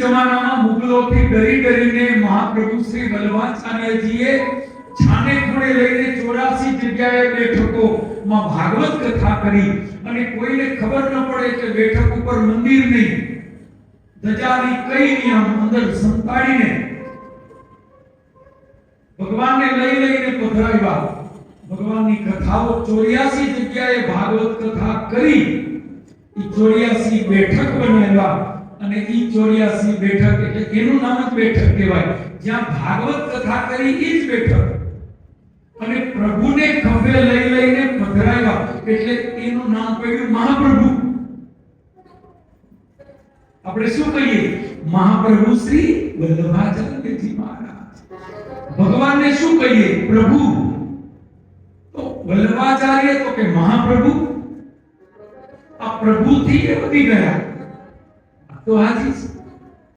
જમાનામાં મુગલોથી ડરી ડરીને મહાપ્રભુ શ્રી વલ્લભાચાર્યજીએ છાને ખૂણે લઈને ચોરાસી જગ્યાએ બેઠકોમાં ભાગવત કથા કરી અને કોઈને ખબર ન પડે કે બેઠક ઉપર મંદિર નહીં ધજાની કઈ નિયમ અંદર સંતાડીને ભગવાનને લઈ લઈને પધરાવ્યા ભગવાનની કથાઓ ચોર્યાસી જગ્યાએ ભાગવત કથા કરી ચોર્યાસી બેઠક બનાવ્યા અને ઈ 84 બેઠક એટલે કે એનું નામક બેઠક કેવાય જ્યાં ભાગવત ગથા કરી ઈજ બેઠક અને પ્રભુને ખંબે લઈ લઈને પથરાયા એટલે એનું નામ કયું મહાપ્રભુ આપણે શું કહીએ મહાપ્રભુ શ્રી બળવ્યાચરણ કેજી મહાપ્રભુ ભગવાનને શું કહીએ પ્રભુ તો બળવ્યાચરીએ તો કે મહાપ્રભુ આ પ્રભુ થી એ વધી ગયા do oásis